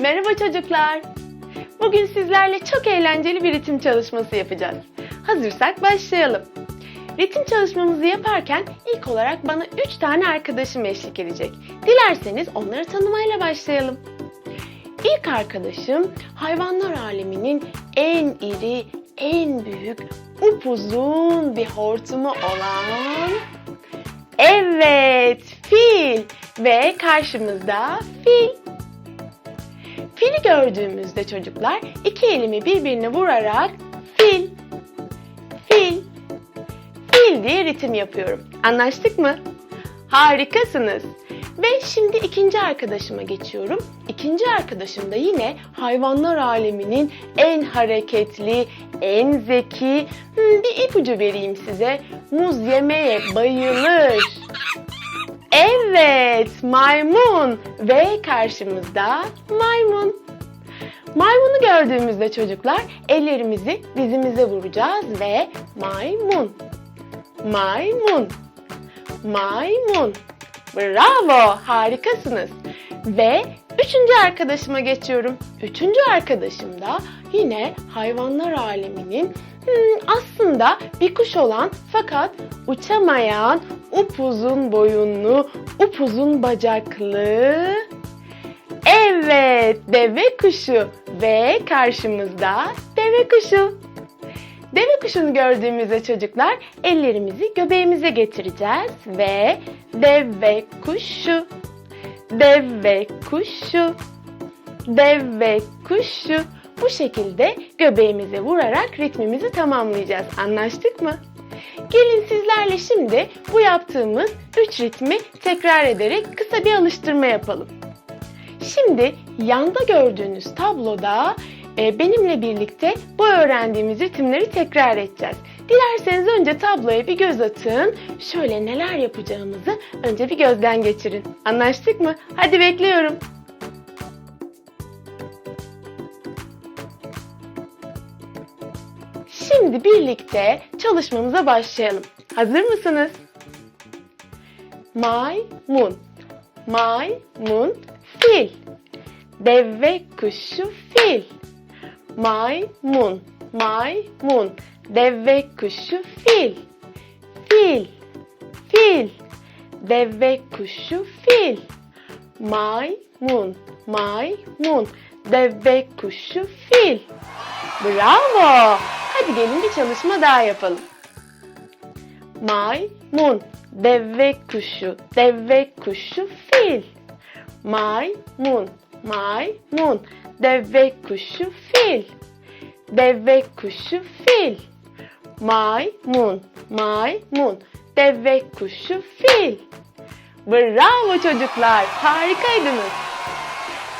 Merhaba çocuklar. Bugün sizlerle çok eğlenceli bir ritim çalışması yapacağız. Hazırsak başlayalım. Ritim çalışmamızı yaparken ilk olarak bana 3 tane arkadaşım eşlik edecek. Dilerseniz onları tanımayla başlayalım. İlk arkadaşım hayvanlar aleminin en iri, en büyük, upuzun bir hortumu olan... Evet, fil ve karşımızda fil. Fili gördüğümüzde çocuklar iki elimi birbirine vurarak fil, fil, fil diye ritim yapıyorum. Anlaştık mı? Harikasınız. Ve şimdi ikinci arkadaşıma geçiyorum. İkinci arkadaşım da yine hayvanlar aleminin en hareketli, en zeki, hmm, bir ipucu vereyim size. Muz yemeye bayılır. Evet, maymun ve karşımızda maymun. Maymunu gördüğümüzde çocuklar ellerimizi dizimize vuracağız ve maymun. Maymun. Maymun. Bravo, harikasınız. Ve üçüncü arkadaşıma geçiyorum. Üçüncü arkadaşım da yine hayvanlar aleminin hmm, aslında bir kuş olan fakat uçamayan upuzun boyunlu, upuzun bacaklı Evet, deve kuşu ve karşımızda deve kuşu. Deve kuşunu gördüğümüzde çocuklar ellerimizi göbeğimize getireceğiz ve deve kuşu, deve kuşu, deve kuşu bu şekilde göbeğimize vurarak ritmimizi tamamlayacağız. Anlaştık mı? Gelin sizlerle şimdi bu yaptığımız üç ritmi tekrar ederek kısa bir alıştırma yapalım. Şimdi yanda gördüğünüz tabloda e, benimle birlikte bu öğrendiğimiz ritimleri tekrar edeceğiz. Dilerseniz önce tabloya bir göz atın. Şöyle neler yapacağımızı önce bir gözden geçirin. Anlaştık mı? Hadi bekliyorum. Şimdi birlikte çalışmamıza başlayalım. Hazır mısınız? Maymun, maymun, fil. Deve kuşu fil. Maymun, maymun. Deve kuşu fil. Fil, fil. Deve kuşu fil. Maymun, maymun. Deve kuşu fil. Bravo! Hadi gelin bir çalışma daha yapalım. Maymun, deve kuşu, deve kuşu fil. Maymun, maymun, deve kuşu fil. Deve kuşu fil. Maymun, maymun, deve kuşu fil. Bravo çocuklar, harikaydınız.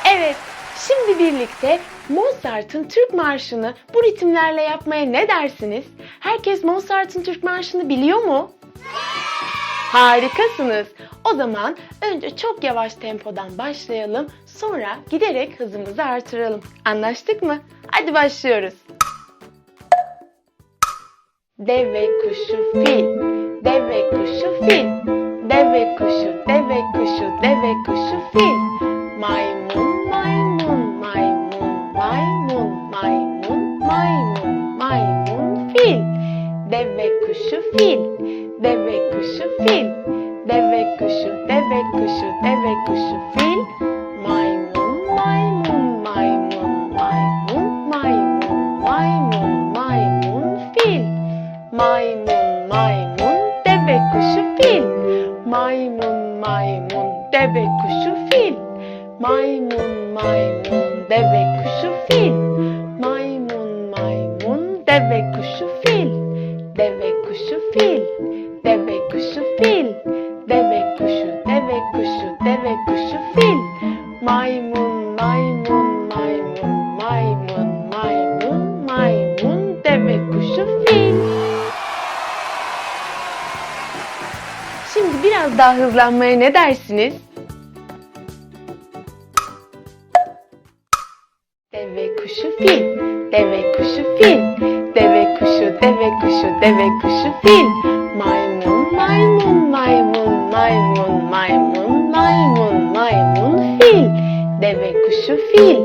Evet, şimdi birlikte Mozart'ın Türk Marşı'nı bu ritimlerle yapmaya ne dersiniz? Herkes Mozart'ın Türk Marşı'nı biliyor mu? Harikasınız. O zaman önce çok yavaş tempodan başlayalım, sonra giderek hızımızı artıralım. Anlaştık mı? Hadi başlıyoruz. Deve kuşu fil, deve kuşu fil, deve kuşu, deve kuşu, deve kuşu fil. Maymun, maymun, maymun, maymun, maymun, maymun, maymun, fil. Deve kuşu fil, deve kuşu fil, deve kuşu, deve kuşu, deve kuşu fil. Maymun, maymun, maymun, maymun, maymun, maymun, maymun, fil. Maymun, maymun, deve kuşu fil. Maymun, maymun, deve kuşu fil. Maymun, maymun, deve kuşu fil. Maymun, maymun, deve kuşu fil. Deve kuşu fil. Deve kuşu fil. Deve kuşu, deve kuşu, deve kuşu fil. Maymun, maymun, maymun, maymun, maymun, maymun, deve kuşu fil. Şimdi biraz daha hızlanmaya ne dersiniz? Fil, deve kuşu fil, deve kuşu, deve kuşu, deve kuşu fil. Maymun, maymun, maymun, maymun, maymun, maymun, maymun, fil. deve kuşu fil,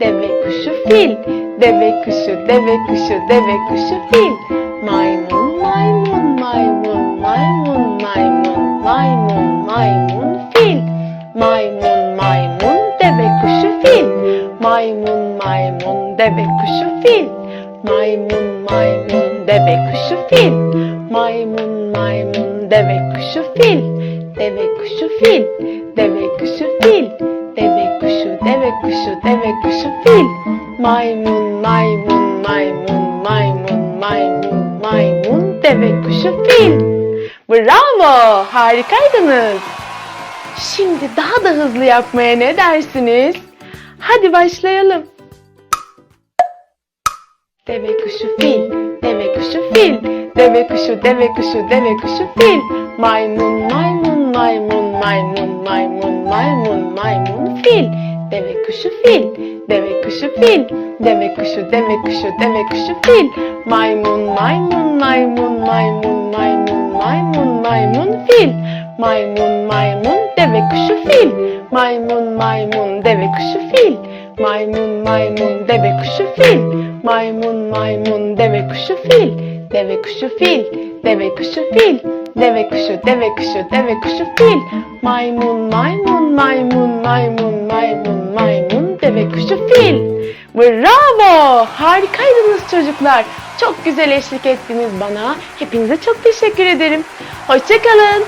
deve kuşu fil, deve kuşu, deve kuşu, deve kuşu fil. Maymun, maymun, maymun, maymun, maymun, maymun, maymun, fil. Maymun, maymun, deve kuşu fil. Maymun, maymun, deve kuşu fil. Maymun, maymun, deve kuşu fil. Maymun, maymun, deve kuşu fil. Deve kuşu fil. Deve kuşu fil. Deve kuşu, deve kuşu, deve kuşu fil. Maymun, maymun, maymun, maymun, maymun, maymun, deve kuşu fil. Bravo! Harikaydınız. Şimdi daha da hızlı yapmaya ne dersiniz? Hadi başlayalım. Deve kuşu fil, deve kuşu fil, deve kuşu, deve kuşu, deve kuşu fil. Maymun, maymun, maymun, maymun, maymun, maymun, maymun fil. Deve kuşu fil, deve kuşu fil, deve kuşu, deve kuşu, deve kuşu fil. Maymun, maymun, maymun, maymun, maymun, maymun, maymun fil. Maymun, maymun, deve kuşu fil. Maymun, maymun, deve kuşu fil. Maymun, maymun, deve kuşu fil. Maymun, maymun, deve kuşu fil. Deve kuşu fil, deve kuşu fil. Deve kuşu, deve kuşu, deve kuşu fil. Maymun, maymun, maymun, maymun, maymun, maymun, deve kuşu fil. Bravo! Harikaydınız çocuklar. Çok güzel eşlik ettiniz bana. Hepinize çok teşekkür ederim. Hoşçakalın.